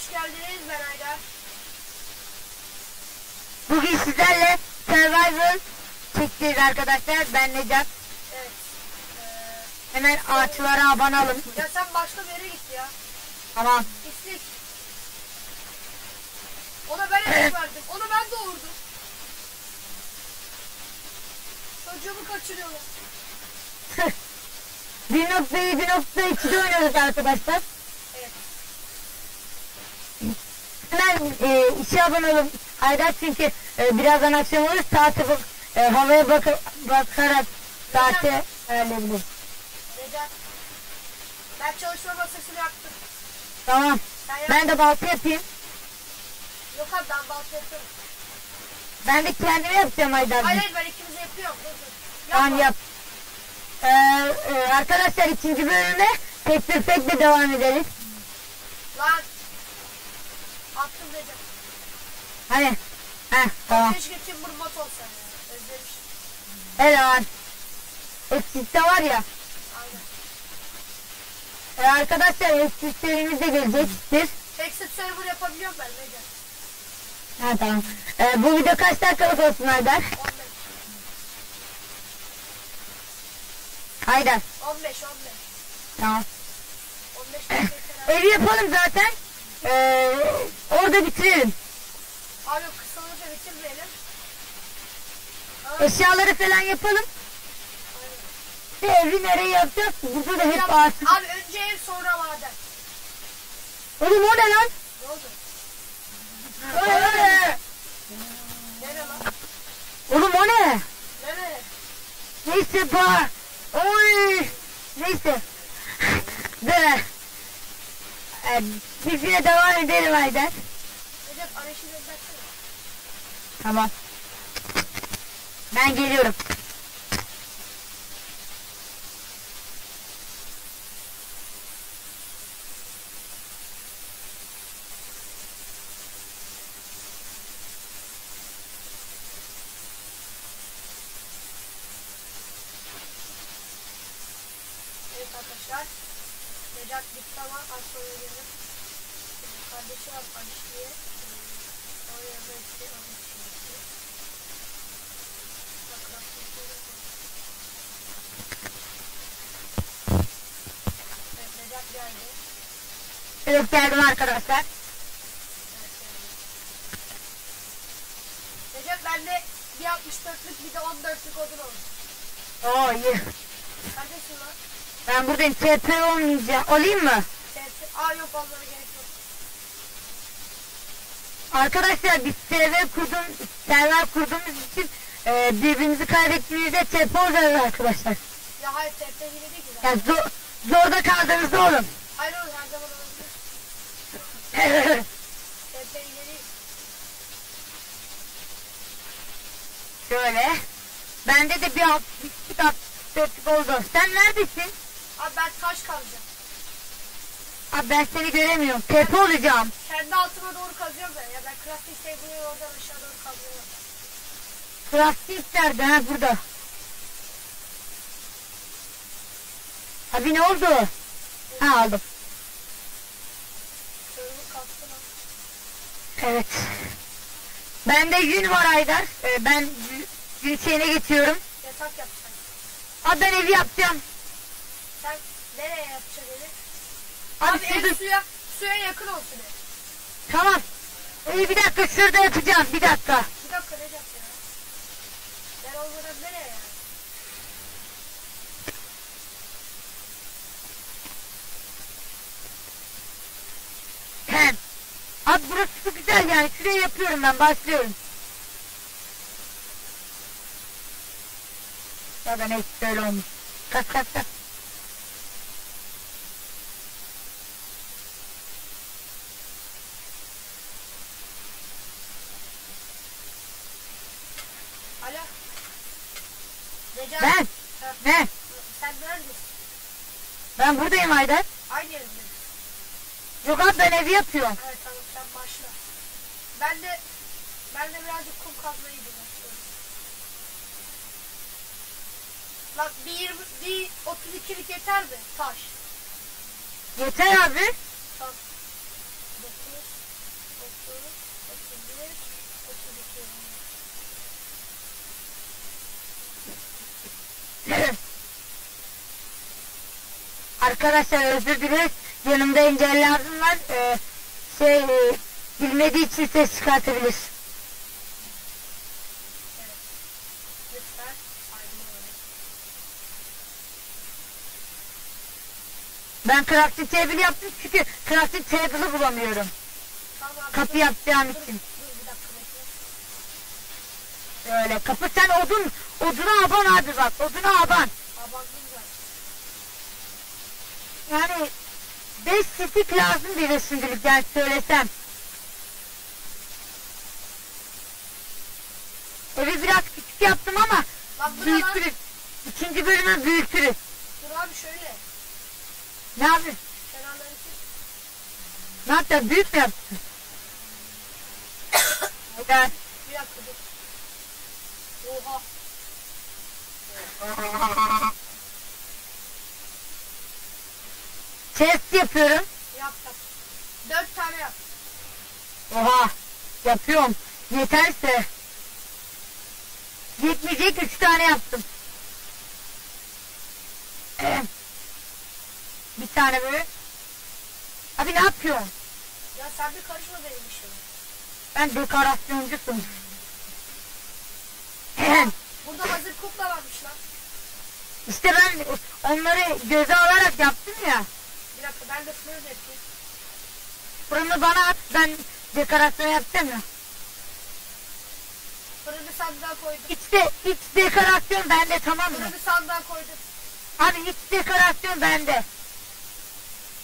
hoş geldiniz. Ben Aydar. Bugün sizlerle Survival çekeceğiz arkadaşlar. Ben Necat. Evet. Ee, Hemen ağaçlara abanalım. ya sen başka bir yere git ya. Tamam. İstik. Ona ben emek verdim. Onu ben doğurdum. Çocuğumu kaçırıyorlar. 1.7.2'de oynuyoruz arkadaşlar. Evet. Hemen e, işe abanalım. Haydar çünkü e, birazdan akşam olur. Saate bak, e, havaya bak bakarak saate ayarlayabiliriz. Necat. Ben çalışma masasını yaptım. Tamam. Yap. Ben de balta yapayım. Yok abi ben balta yapıyorum. Ben de kendime yapacağım Haydar. Hayır hayır ben ikimiz yapıyorum. Dur dur. Tamam yap. Ee, e, arkadaşlar ikinci bölüme tek tüfekle devam ederiz. Lan. Attım Necat. Hani. Heh tamam. Keşke Timber Mat olsa ya. Özlemişim. Helal. Eksiste var ya. Aynen. E, arkadaşlar eksistlerimiz de gelecektir. Exit server yapabiliyorum ben Necat. Ha tamam. E, bu video kaç dakikalık olsun Haydar? 15. Haydar. 15 15. Tamam. 15 dakika. Evi yapalım zaten. Eşyaları falan yapalım. Ve evi nereye yapacağız? Burada da hep ağaç. Abi önce ev sonra maden. Oğlum o ne lan? Ne oldu? Öyle. Nere lan? Oğlum o ne? Nere? Neyse ba. Oy. Neyse. Dur. Ee, biz yine devam edelim Haydar. Recep arayışı göndersene. Tamam. Ben geliyorum. Evet arkadaşlar. Necat gitti ama az sonra gelir. Kardeşi var Aliş diye. Ee, Onun yanına Evet geldim arkadaşlar. Recep bende bir 64'lük bir de 14'lük odun oldu. Oo iyi. Kardeşim lan. Ben buradayım. TP olmayacağım. Olayım mı? Sersi. Aa yok onlara gerek yok. Arkadaşlar biz server kurdum, server kurduğumuz için e, birbirimizi kaybettiğimizde TP olacağız arkadaşlar. Ya hayır TP hile değil ki. Ya zor, zorda kaldığınızda olun. Hayır oğlum her zaman olabilir. Değil. Şöyle. Bende de bir alt, bir kitap dörtlük oldu. Sen neredesin? Abi ben taş kazacağım. Abi ben seni göremiyorum. TP olacağım. Kendi altıma doğru kazıyorum ben. Ya ben crafting table'ı oradan aşağı doğru kazıyorum. Crafting nerede? Ha burada. Abi ne oldu? Ha aldım. Evet. Bende yün var Aydar. Ee, ben yün şeyine geçiyorum. Yatak yapacaksın. Abi ben evi yapacağım. Sen nereye yapacaksın evi? Abi, Abi şurada... ev suya, suya yakın olsun ev. Tamam. Ee, bir dakika şurada yapacağım. Bir dakika. Bir dakika ne yapacaksın ya? Ben olmadan nereye yani? Hem. Abi burası güzel yani. Şuraya yapıyorum ben. Başlıyorum. Ya da neyse böyle olmuş. Kaç kaç kaç. Alo. Necat. Ben. Ne? Sen neredesin? Ben buradayım Aydar. Aynı yerinde. Yok abi ben evi yapıyorum. Evet tamam sen başla. Ben de ben de birazcık kum kazmayı biliyorum. Lan bir 20 bir 32'lik yeter mi? Taş. Yeter abi. Tamam. Dokuz. 32. Arkadaşlar özür dileriz. Yanımda engelli abim var. Ee, şey e, bilmediği için ses çıkartabilir. Ben crafting table yaptım çünkü crafting table'ı bulamıyorum. Tamam. Kapı yapacağım için. Öyle kapı sen odun oduna aban abi bak oduna aban. Zaten. Yani 5 stik lazım bir şimdilik yani söylesem. Evi biraz küçük yaptım ama Bak bu ne lan? büyütürüz. İkinci bölümü büyütürüz. Dur abi şöyle. Ne yapıyorsun? Selamünaleyküm. Ne yapacaksın? Büyük mü yaptın? Neden? Bir dakika dur. Oha. Chest yapıyorum. Yap yap. Dört tane yap. Oha. Yapıyorum. Yeterse. Yetmeyecek üç tane yaptım. Bir tane böyle. Abi ne yapıyorsun? Ya sen bir karışma benim işime. Ben dekorasyoncusun. Burada hazır kukla varmış lan. işte ben onları göze alarak yaptım ya. Bir dakika ben de fırın yapayım. Fırını bana at ben dekorasyon yapacağım ya. Fırını sandığa koydum. İçte iç dekorasyon bende tamam mı? Fırını sandığa koydum. Abi iç dekorasyon bende.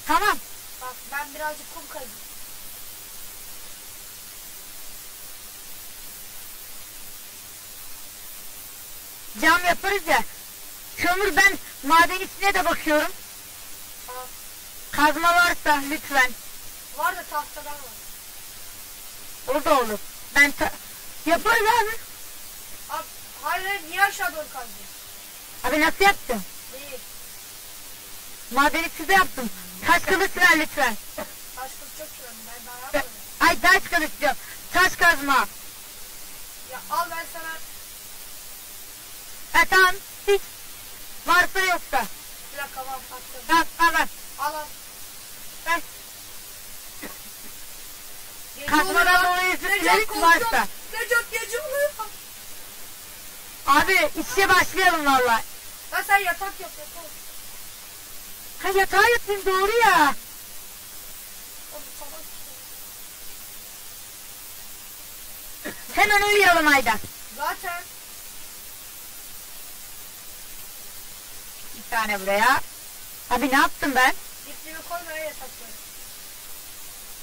Tamam. Bak ben birazcık kum kazdım. Cam yaparız ya. Kömür ben maden içine de bakıyorum. Kazma varsa lütfen. Var da tahtadan var. O da olur. Ben ta- yaparız abi. Abi, hayır hayır niye aşağı doğru kazdın? Abi nasıl yaptın? Değil. Maden içinde yaptım. Taş kılıç ver lütfen. Taş kılıç çok önemli. Ben daha yapmadım. Ay taş kılıç diyorum. Taş kazma. Ya al ben sana Ha tamam. Hiç. Varsa yoksa. bir dakika var. Tamam tamam. Al al. Ben Lan. dolayı korktum. varsa. Necat gece oluyor. Abi işe başlayalım valla. Lan sen yatak yap yatak. Ha yatağa yatayım doğru ya. Hemen uyuyalım Aydan. Zaten Bir tane buraya. Abi ne yaptım ben? ipliği koyma ya yatakları.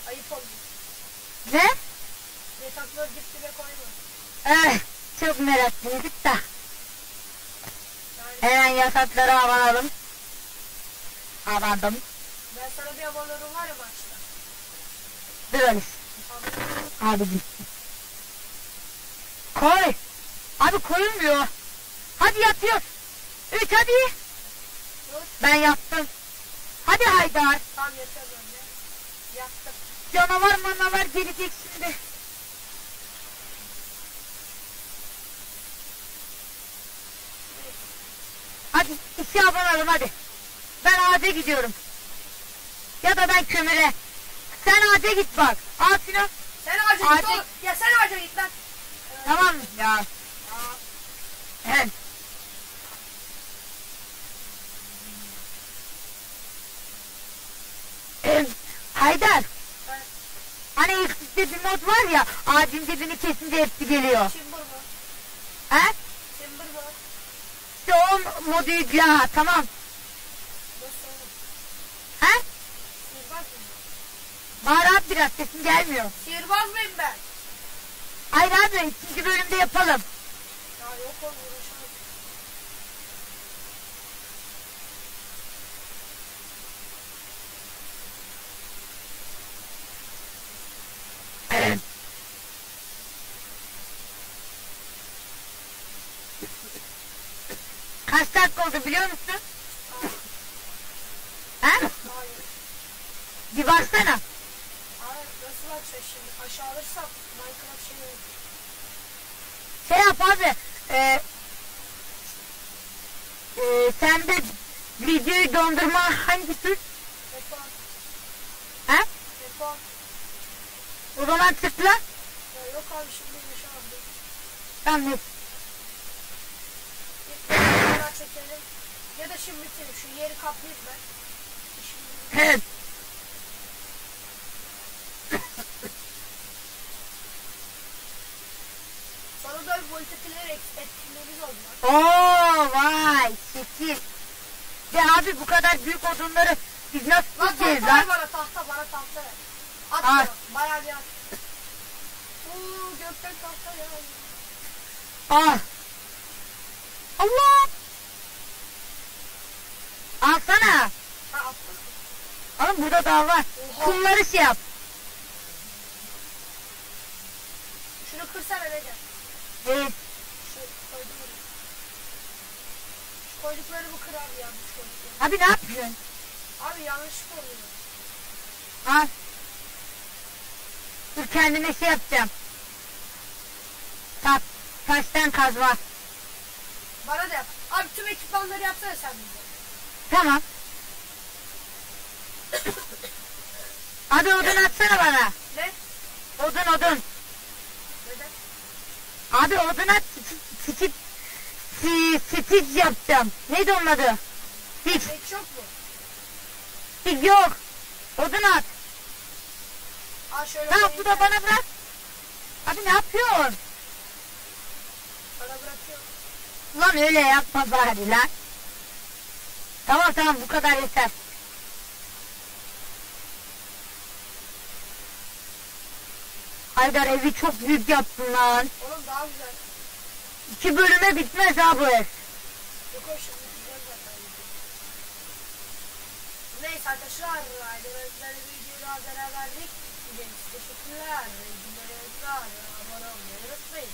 Ayıp oldu. Ne? Yatakları dip dibe koyma. Eh, çok meraklıydık da. Yani Hemen yatakları havalım. Havadım. ben sana bir havalarım var ya maçta. Durarız. Tamam. Abi gitti. Koy. Abi koyulmuyor. Hadi yatıyoruz. Üç hadi. Dur. Ben yattım. Hadi Haydar. Tam yatıyorum önce. Yattım. Canavar manavar gelecek şimdi. Hadi işe abanalım hadi. Ben ağaca gidiyorum. Ya da ben kömüre. Sen ağaca git bak. Al şunu. Sen ağaca git Ağaca- oğlum. Ya sen ağaca git lan. Tamam mı? Ya. Evet. Haydar. Hani X'de bir mod var ya ağacın dibini kesince hepsi geliyor. Timber bu. He? Timber bu. İşte o modu ha tamam. He? Sihirbaz mıyım? Bağır at biraz sesin gelmiyor. Sihirbaz mıyım ben? Hayır abi ikinci bölümde yapalım. Ya yok oğlum Kaç dakika oldu biliyor musun? He? Bir baksana. Hayır nasıl yapacağız şimdi? Aşağı alırsam Minecraft şey olur. Şey yap abi. E, e, sen de videoyu dondurma hangisi? Telefon. Ha? Telefon. O zaman tıkla. Ya yok abi şimdi yaşamadım. Tamam? Bir daha çekelim. Ya da şimdi bitirelim. Şu yeri kaplayayım ben. Evet. sonra da multiplayer et- etkinliğimiz olacak. Oo vay şekil. Ya abi bu kadar büyük odunları biz nasıl tutacağız lan? bana tahta bana tahta. At bana. Bayağı bir at. Oo gökten tahta ya. Ah. Allah. Alsana. Ha attım. Oha. Kumları şey yap. Şunu kırsana Recep. Evet. Şu koydum bunu. Şu koyduklarımı kır abi yanlış koyduklarımı. Abi ne yapıyorsun? Abi yanlış oluyor. Al. Dur kendime şey yapacağım. Tak. Taştan kazma. Bana da yap. Abi tüm ekipmanları yapsana sen bize. Tamam. Abi odun atsana bana. Ne? Odun odun. Neden? Abi odun at. Stik. Stik yapacağım. Neydi onun adı? Stik. Hiç yok mu? Stik yok. Odun at. Al şöyle Tamam bu da bana bırak. Abi ne yapıyorsun? Sana bırakıyorum. Lan öyle yapma bari lan. Tamam tamam bu kadar yeter. Haydar evi çok büyük yaptın lan. Oğlum daha güzel. İki bölüme bitmez ha bu ev. Yok zaten. Neyse arkadaşlar. Aydınlarımızdan bir video daha beraberlik. Teşekkürler. Günler abone olmayı unutmayın.